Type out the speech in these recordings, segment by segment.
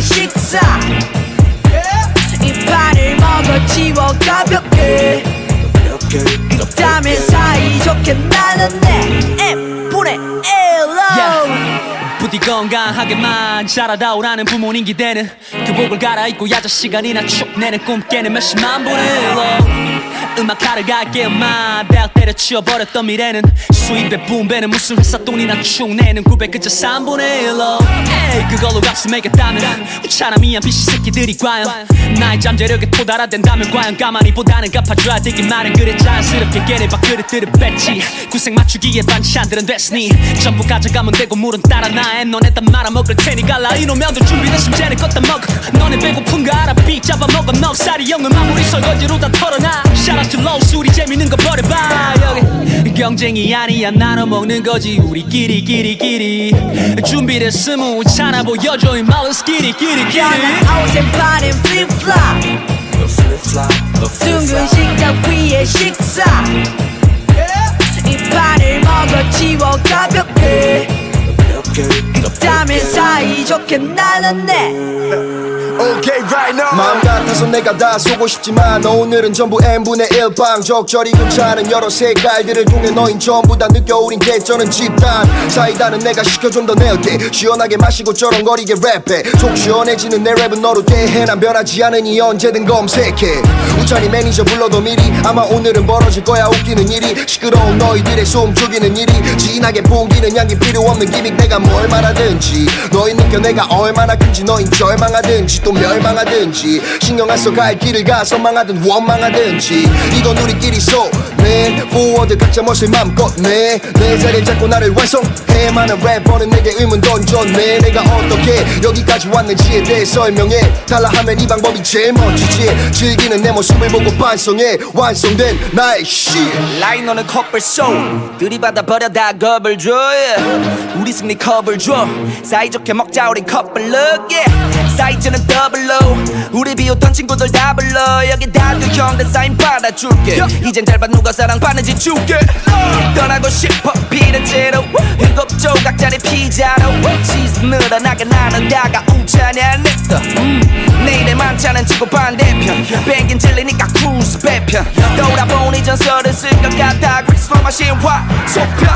식사. 이파를 먹어 치워 가볍게. 땀에 사이좋게 나눴네 M분의 1로 부디 건강하게만 자라다 오라는 부모님 기대는 교복을 갈아입고 야자 시간이나 쭉 내는 꿈 깨는 몇십만 분의 일로 음악하러 갈게 엄마. 대학 때려치워버렸던 미래는 수입의 분배는 무슨 회사 돈이나 축 내는 900 그저 3분의 1로 에이 그걸로 값을 매겼다면 차라미한 비시 새끼들이 과연. 나의 잠재력에 도달화된다면 과연 가만히 보다는 갚아줘야 되긴 말은 그래. 자연스럽게 깨내 밥그릇들을 뺐지 구색 맞추기에 반찬들은 됐으니. 전부 가져가면 되고 물은 따라 나해 너네 다 말아먹을 테니. 갈라 이놈 면도 준비됐으면 쟤네 껐다 먹어. 너네 배고픈 거 알아 삑 잡아먹어. 넉살이 형은 마무리 설거지로 다 털어놔 To Lowe's 우리 재밌는 거 버려봐. 여기 경쟁이 아니야. 나눠 먹는 거지. 우리끼리 끼리끼리. 준비됐으면 차나 보여줘. get it 편한 옷에 바른 flip flop, 둥근 flop. 식탁 위에 식사 땀에 사이좋게 나눴네. Okay right now. 마음 같아서 내가 다 쏘고 싶지만 오늘은 전부 n분의 1방 적절히 괜찮은 여러 색깔들을 통해 너흰 전부 다 느껴 우린 개쩌는 집단. 사이다는 내가 시켜 좀더 낼게. 시원하게 마시고 쩌렁거리게 랩해. 속 시원해지는 내 랩은 너로 대해 난 변하지 않으니 언제든 검색해. 우찬이 매니저 불러도 미리. 아마 오늘은 벌어질 거야. 웃기는 일이. 시끄러운 너희들의 숨 죽이는 일이. 진하게 풍기는 향기 필요 없는 기믹. 내가 뭘 말하든지 너희 느껴 내가 얼마나 큰지 너희 절망하든지 또 멸망하든지. 신경 안 써 갈 길을 가서 망하든 원망하든지. 이건 우리끼리 쏘 네 포워드 각자 멋을 맘껏 내내 자리를 잡고 나를 완성해. 많은 래퍼는 내게 의문 던졌네. 내가 어떻게 여기까지 왔는지에 대해 설명해. 달라 하면 이 방법이 제일 멋지지. 즐기는 내 모습을 보고 반성해. 완성된 나의 시. 라이너는 커플 쇼. 들이받아 버려 다 겁을 줘. 우리 승리 컵을 줘. 사이좋게 먹자 우리 look yeah. 사이즈는 더블로 우리 비웃던 친구들 다 불러. 여기 다들 형들 사인 받아줄게. 이젠 잘봐 누가 사랑받는지 줄게. 떠나고 싶어 피렌체로 일곱 조각짜리 피자로. 치즈 늘어나게 나는 다가 우차냐 냈다 내일의 만찬은 지구 반대편. 뱅긴 질리니까 크루즈 배편 돌아보니 전설을 쓸 것 같아. 그리스 로마 신화 속편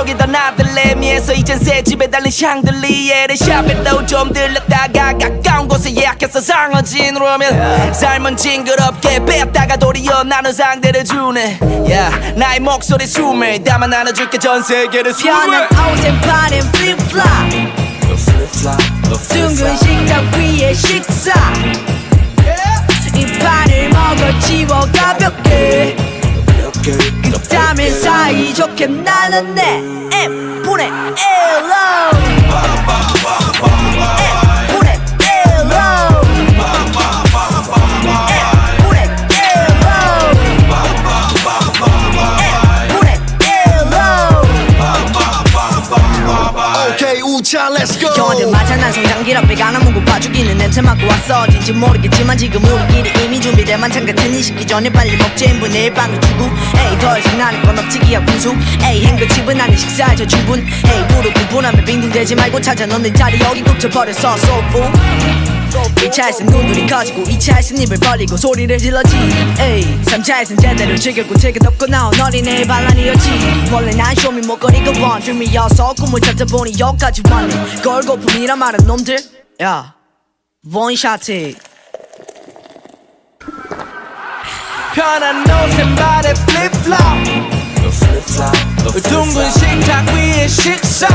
어. 속속이던 아들 레미에서 이젠 새 집에 달린 샹들리에를 샵에도 좀 들렸다가 가까운 곳에 예약해서 상어진으로 오면 삶은 징그럽게 뺐다가 도리어 나는 상대를 주네. 야 나의 목소리 숨을 담아 나눠줄게 전 세계를 편한 숨을 바른 flip flop, the flip 둥근. 식탁 위에 식사 이좋게 나눴네 M분의 1로 오케이 let's go. 형한테 맞아 난 성장기라 배가 나무 고파 죽이는 냄새 맡고 왔어. 어딘지 모르겠지만 지금 우리끼리 이미 준비된 만찬 같은 이 식기 전에 빨리 먹자 인분의 일방을 주고. 에이 더 이상 나는 건 없지. 기억 분수. 에이 행거집은 아닌 식사에 저 주분 에이 부르 구분하면 빙빙대지 말고 찾아 너네 자리. 여기 굽혀버렸어 소fu 1차에선 눈물이 커지고 2차에선 입을 벌리고 소리를 질렀지. 에이 3차에선 제대로 즐겼고 되게 덥고 나온 어린애의 반란이었지. 원래 난 쇼미 목걸이가 원dream이어서 꿈을 찾다 보니 여기까지 왔네. 걸고품이란 말은 놈들? 야 원샷이 편한 옷에 발에 플립플롭 둥근. 식탁 위에 식사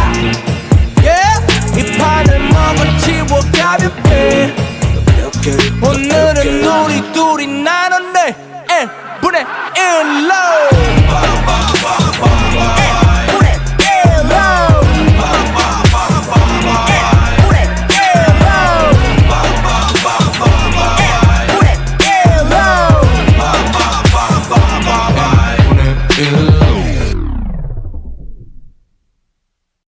오늘은 우리 둘이 나눴네. 1분의 1로.